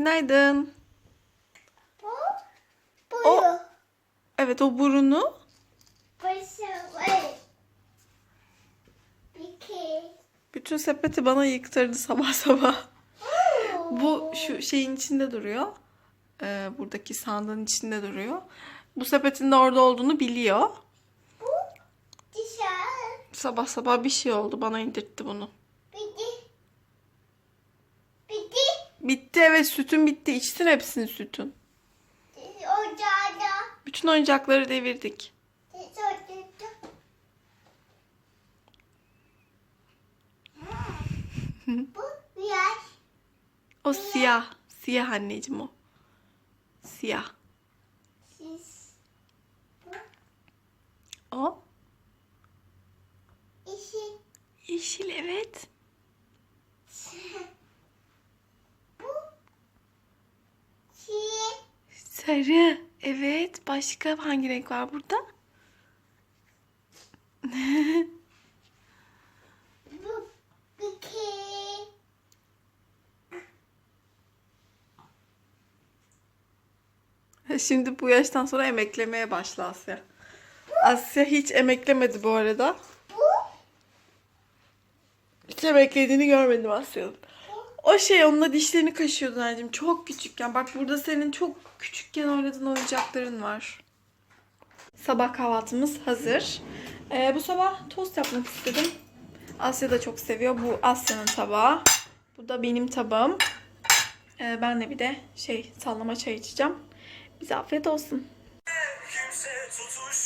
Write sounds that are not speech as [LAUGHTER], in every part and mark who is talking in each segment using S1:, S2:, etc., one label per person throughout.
S1: günaydın.
S2: Bu,
S1: O- Evet o burunu. Bütün sepeti bana yıktırdı sabah sabah. Bu şu şeyin içinde duruyor. Ee, buradaki sandığın içinde duruyor. Bu sepetin de orada olduğunu biliyor.
S2: Bu dışarı.
S1: Sabah sabah bir şey oldu. Bana indirtti bunu.
S2: Bitti. Bitti.
S1: Bitti evet sütün bitti. İçtin hepsini sütün.
S2: Ocağda.
S1: Bütün oyuncakları devirdik. [LAUGHS]
S2: Bu yaş.
S1: O siyah. Siyah anneciğim o. Siyah.
S2: Siz.
S1: O
S2: İşi.
S1: yeşil evet.
S2: Bu. Şey.
S1: Sarı. Evet. Başka hangi renk var burada? [LAUGHS] Şimdi bu yaştan sonra emeklemeye başla Asya. Asya hiç emeklemedi bu arada. Hiç emeklediğini görmedim Asya'nın. O şey onunla dişlerini kaşıyordu anneciğim. Çok küçükken. Bak burada senin çok küçükken oynadığın oyuncakların var. Sabah kahvaltımız hazır. Ee, bu sabah tost yapmak istedim. Asya da çok seviyor. Bu Asya'nın tabağı. Bu da benim tabağım. Ee, ben de bir de şey sallama çay içeceğim. Bize afiyet olsun.
S3: Kimse tutuşmam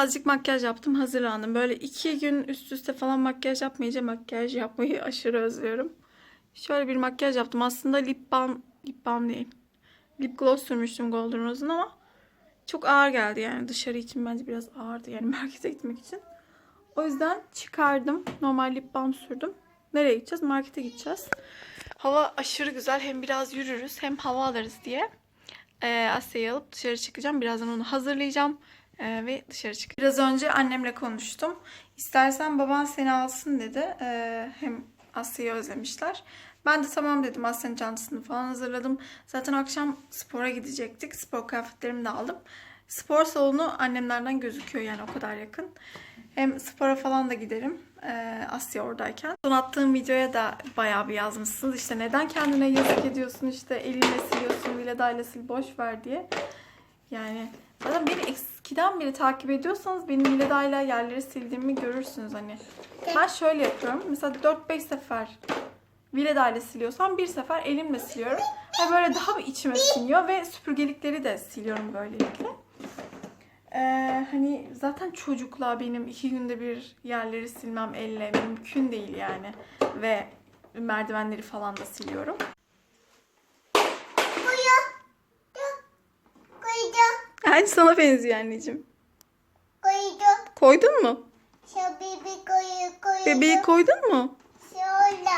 S1: Birazcık makyaj yaptım, hazırlandım. Böyle iki gün üst üste falan makyaj yapmayınca makyaj yapmayı [LAUGHS] aşırı özlüyorum. Şöyle bir makyaj yaptım. Aslında lip balm, lip balm değil. Lip gloss sürmüştüm Golden Rose'un ama çok ağır geldi yani. Dışarı için bence biraz ağırdı yani [LAUGHS] markete gitmek için. O yüzden çıkardım. Normal lip balm sürdüm. Nereye gideceğiz? Markete gideceğiz. Hava aşırı güzel. Hem biraz yürürüz hem hava alırız diye. Ee, Asya'yı alıp dışarı çıkacağım. Birazdan onu hazırlayacağım. Ee, ve dışarı çık. Biraz önce annemle konuştum. İstersen baban seni alsın dedi. Ee, hem Asya'yı özlemişler. Ben de tamam dedim. Asya'nın çantasını falan hazırladım. Zaten akşam spora gidecektik. Spor kıyafetlerimi de aldım. Spor salonu annemlerden gözüküyor yani o kadar yakın. Hem spora falan da giderim. Ee, Asya oradayken. Son attığım videoya da bayağı bir yazmışsınız. İşte neden kendine yazık ediyorsun işte elinle siliyorsun Vileda'yla sil boş ver diye. Yani zaten beni eskiden beri takip ediyorsanız benim Vileda'yla yerleri sildiğimi görürsünüz hani. Ben şöyle yapıyorum. Mesela 4-5 sefer Vileda'yla siliyorsam bir sefer elimle siliyorum. Ve böyle daha bir içime siniyor ve süpürgelikleri de siliyorum böylelikle. Ee, hani zaten çocukla benim iki günde bir yerleri silmem elle mümkün değil yani. Ve merdivenleri falan da siliyorum.
S2: Koyu.
S1: Yani sana benziyor anneciğim.
S2: Koydu.
S1: Koydun mu?
S2: Şu bebi koyu koydu.
S1: Bebeği koydun mu?
S2: Şurada.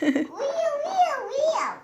S2: [LAUGHS] Uyu uyu uyu.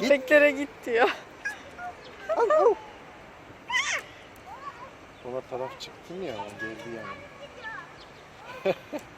S2: Köpeklere git, git
S1: diyor. Al, al.
S4: Ona taraf çıktım ya, geldi yani. [LAUGHS]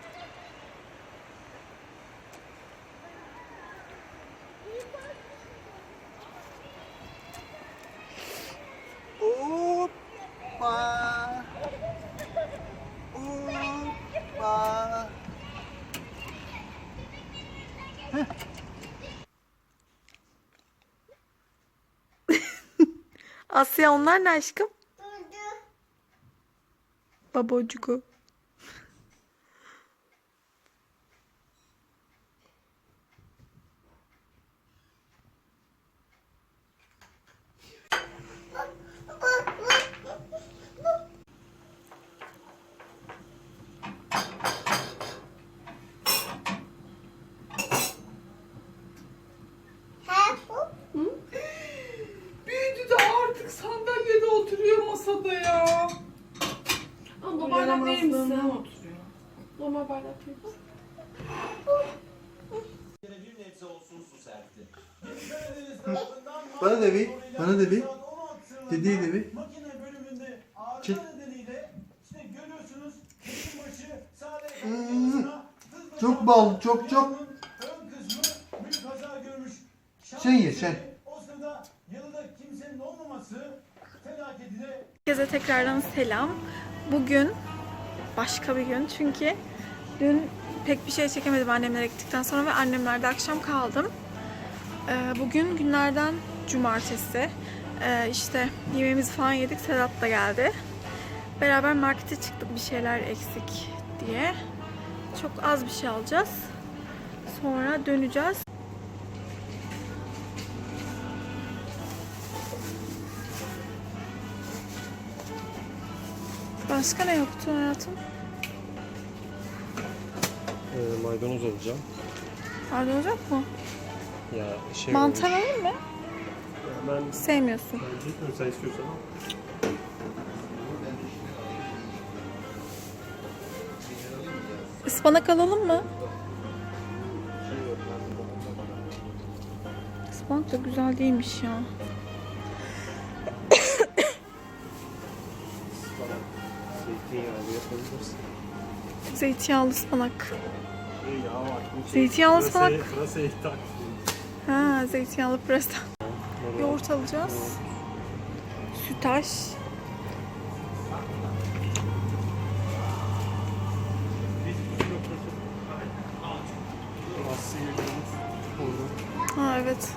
S1: Asya onlar ne aşkım?
S2: Durdu.
S5: Bana da bir, bana da bir. Dediği de bir.
S3: Makine bölümünde ağrı
S5: Çık.
S3: nedeniyle işte görüyorsunuz kesim başı sağda
S5: Hmm. Çok bal, çok çok.
S3: Ön kısmı büyük kaza görmüş. Şans
S5: Sen ye, sen.
S3: O sırada yanında kimsenin olmaması felaketine
S1: Herkese tekrardan selam. Bugün başka bir gün çünkü dün pek bir şey çekemedim annemlere gittikten sonra ve annemlerde akşam kaldım. Ee, bugün günlerden cumartesi. Ee, işte yemeğimizi falan yedik. Sedat da geldi. Beraber markete çıktık bir şeyler eksik diye. Çok az bir şey alacağız. Sonra döneceğiz. Başka ne yoktu hayatım?
S4: Ee, maydanoz alacağım.
S1: Pardon yok mu?
S4: Ya şey
S1: Mantar
S4: olmuş.
S1: alayım mı?
S4: Ben
S1: Sevmiyorsun.
S4: ben gitmiyorum sen istiyorsan.
S1: Ispanak alalım mı? Ispanak da güzel değilmiş ya.
S4: Zeytinyağlı [COUGHS] yapabilirsin.
S1: Zeytinyağlı ıspanak.
S4: Şey
S1: Zeytinyağlı ıspanak. Ha, zeytinyağlı pırasa. Yoğurt alacağız. Sütaş. Ha evet.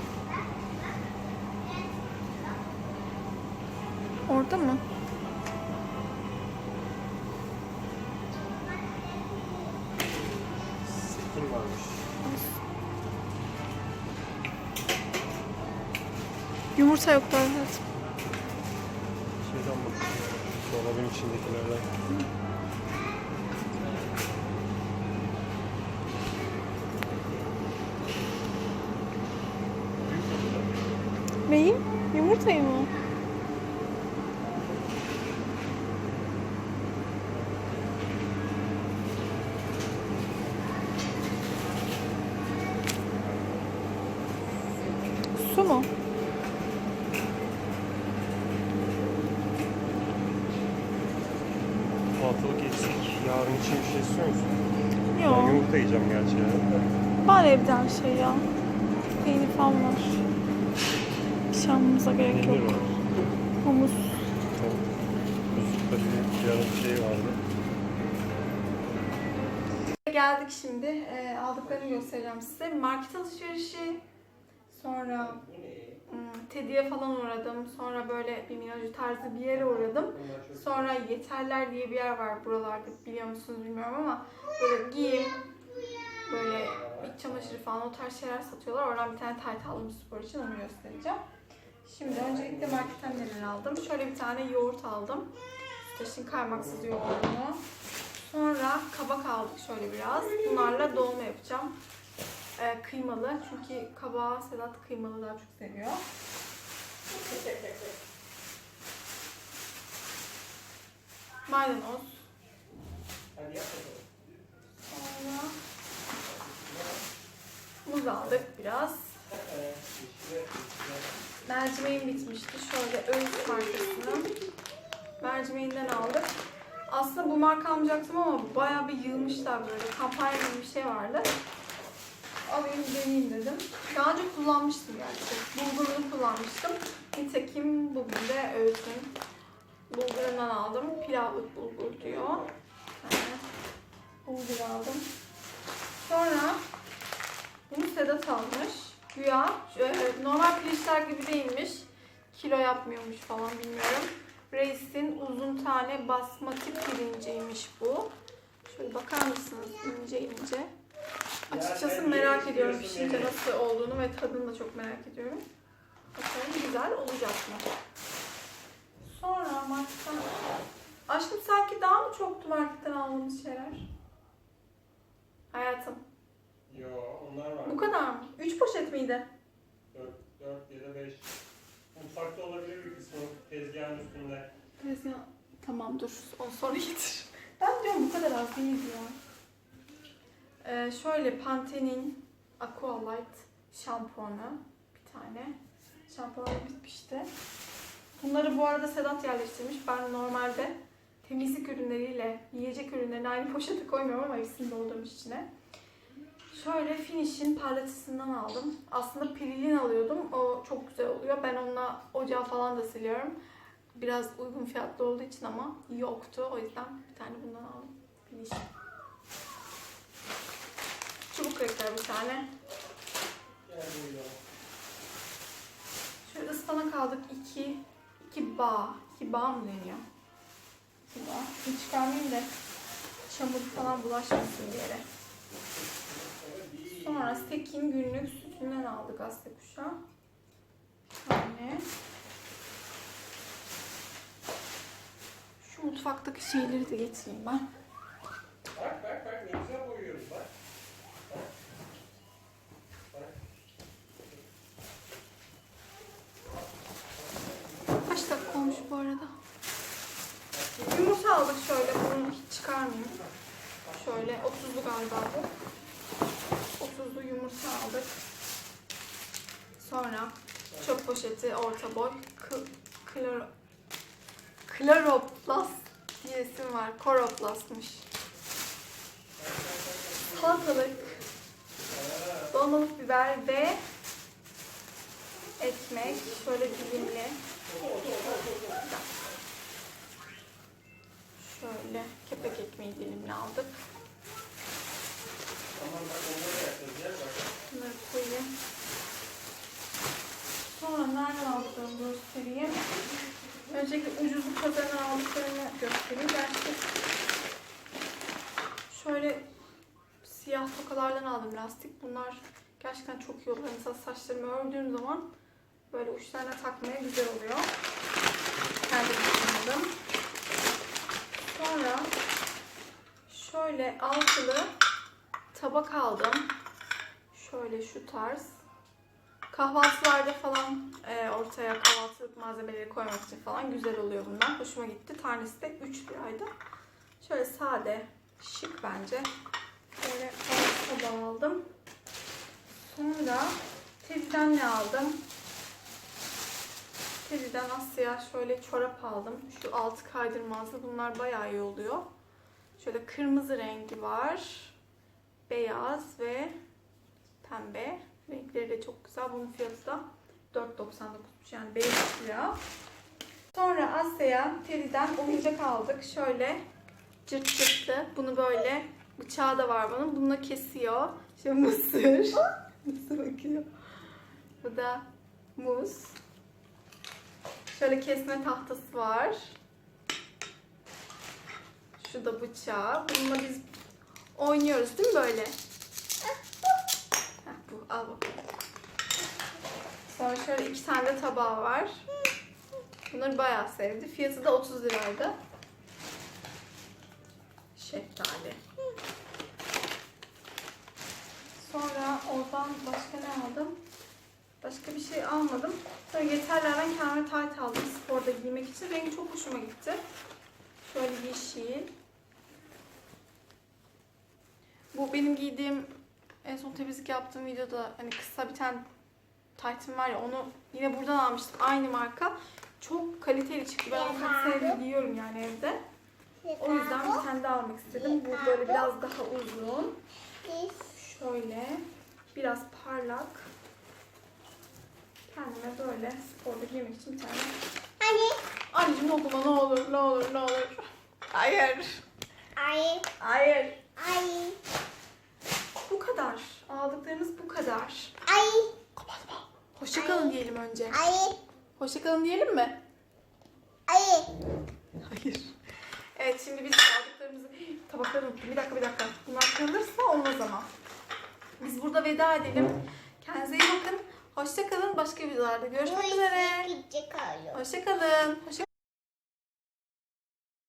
S1: Orada mı? Yumurta yok evet.
S4: Şeyden bak. Dolabın içindekilerden.
S1: Neyi? Yumurtayı mı? Su mu?
S4: Salatalık eksik. Yarın için bir şey istiyor musun? Ben
S1: Yok.
S4: yumurta yiyeceğim gerçi ya.
S1: Var evde her şey ya. Peynir falan var. Bir almamıza gerek yok.
S4: Peynir var.
S1: Humus.
S4: Buzlukta bir şey vardı.
S1: Geldik şimdi. Ee, aldıklarını göstereceğim size. Market alışverişi. Sonra Teddy'ye falan uğradım. Sonra böyle bir minacı tarzı bir yere uğradım. Sonra Yeterler diye bir yer var buralarda biliyor musunuz bilmiyorum ama böyle giyim, böyle iç çamaşırı falan o tarz şeyler satıyorlar. Oradan bir tane tayt aldım spor için onu göstereceğim. Şimdi öncelikle marketten neler aldım. Şöyle bir tane yoğurt aldım. Sütaş'ın kaymaksız yoğurdunu. Sonra kabak aldık şöyle biraz. Bunlarla dolma yapacağım. Ee, kıymalı. Çünkü kabağı Sedat kıymalı daha çok seviyor. Maydanoz. Sonra muz aldık biraz. Mercimeğim bitmişti. Şöyle Öğüt markasının mercimeğinden aldık. Aslında bu marka almayacaktım ama bayağı bir yığmışlar böyle. Kampanya gibi bir şey vardı. Alayım deneyeyim dedim. Daha önce kullanmıştım gerçi. Bulgurunu kullanmıştım. Nitekim bugün de Öğüt'ün bulgurundan aldım. Pilavlık bulgur diyor. Yani bulgur aldım. Sonra bunu Sedat almış. Güya e, normal pirinçler gibi değilmiş. Kilo yapmıyormuş falan bilmiyorum. Reis'in uzun tane basmati pirinciymiş bu. Şöyle bakar mısınız ince ince. Açıkçası merak ediyorum pişince nasıl olduğunu ve tadını da çok merak ediyorum. Bakalım güzel olacak mı? Sonra marketten... Aşkım sanki daha mı çoktu marketten aldığımız şeyler? Hayatım.
S4: Yo onlar var.
S1: Bu kadar mı? 3 poşet miydi?
S4: 4, 4 ya da 5. Mutfakta olabilir bir kısmı tezgahın üstünde.
S1: Tezgah. Tamam dur. Onu sonra getir. Ben diyorum bu kadar az değil ya. Ee, şöyle Pantene'in Aqua Light şampuanı. Bir tane. Şampuanı bitmişti. Bunları bu arada Sedat yerleştirmiş. Ben normalde temizlik ürünleriyle yiyecek ürünlerini aynı poşete koymuyorum ama hepsini doldurmuş içine. Şöyle Finish'in parlatısından aldım. Aslında Pirilin alıyordum. O çok güzel oluyor. Ben onunla ocağı falan da siliyorum. Biraz uygun fiyatlı olduğu için ama yoktu. O yüzden bir tane bundan aldım. Finish. Çubuk krekler bir tane. Şöyle ıspanak aldık. iki, iki bağ. İki bağ mı deniyor? İki bağ. Hiç çıkarmayayım da çamur falan bulaşmasın bir yere. Sonra Sekin günlük sütünden aldık Asya kuşağı. Bir tane. Şu mutfaktaki şeyleri de getireyim ben.
S4: Bak bak bak ne güzel boyuyoruz bak.
S1: Kaç dakika olmuş bu arada? Yumurta aldık şöyle. Bunu hiç çıkarmayayım. Şöyle 30'lu galiba bu. 30'lu yumurta aldık. Sonra çöp poşeti orta boy. Kl kloro Kloroplast diye isim var. Koroplastmış. Salatalık. Dolmalık biber ve ekmek. Şöyle dilimli. Şöyle kepek ekmeği dilimli aldık. Bunları koyayım. Sonra nereden aldıklarımı göstereyim. Öncelikle ucuzluk pazarından aldıklarımı göstereyim. Gerçi şöyle siyah tokalardan aldım lastik. Bunlar gerçekten çok iyi oluyor. Mesela saçlarımı ördüğüm zaman böyle uçlarına takmaya güzel oluyor. Kendim kullandım. Sonra şöyle altılı tabak aldım. Şöyle şu tarz. Kahvaltılarda falan e, ortaya kahvaltılık malzemeleri koymak için falan güzel oluyor bundan. Hoşuma gitti. Tanesi de 3 liraydı. Şöyle sade, şık bence. Böyle tabağı aldım. Sonra Teddy'den ne aldım? Teddy'den Asya şöyle çorap aldım. Şu altı kaydırmazlı. Bunlar bayağı iyi oluyor. Şöyle kırmızı rengi var. Beyaz ve pembe. Renkleri de çok güzel. Bunun fiyatı da 4.99'muş yani 5 lira. Sonra Asya'ya Teddy'den oyuncak aldık. Şöyle cırt cırtlı. Bunu böyle bıçağı da var bunun. Bununla kesiyor. İşte mısır. mısır bakıyor. Bu da muz. Şöyle kesme tahtası var. Şu da bıçağı. Bununla biz oynuyoruz değil mi böyle? Heh, bu al bakalım. Sonra şöyle iki tane de tabağı var. Bunları bayağı sevdi. Fiyatı da 30 liraydı. Şeftali. Sonra oradan başka ne aldım? Başka bir şey almadım. Sonra yeterlerden kendime tayt aldım sporda giymek için. Rengi çok hoşuma gitti. Şöyle yeşil. Bu benim giydiğim en son temizlik yaptığım videoda hani kısa bir tane taytım var ya onu yine buradan almıştım. Aynı marka. Çok kaliteli çıktı. Ben onu kaç senedir giyiyorum yani evde. O yüzden bir tane daha almak istedim. Bu böyle biraz daha uzun. Şöyle biraz parlak. Kendime böyle sporda giymek için bir tane.
S2: Anne.
S1: Anneciğim okuma ne olur ne olur ne olur. Hayır.
S2: Ay.
S1: Hayır.
S2: Ay.
S1: Bu kadar. Aldıklarımız bu kadar.
S2: Ay.
S1: Kapatma. Hoşçakalın diyelim önce.
S2: Ay.
S1: Hoşçakalın diyelim mi?
S2: Ay.
S1: Hayır. Evet şimdi biz aldıklarımızı... Tabakları unuttum. Bir dakika bir dakika. Bunlar kırılırsa olmaz ama. Biz burada veda edelim. Kendinize iyi bakın. Hoşçakalın. Başka videolarda görüşmek üzere. Hoşçakalın. Hoşça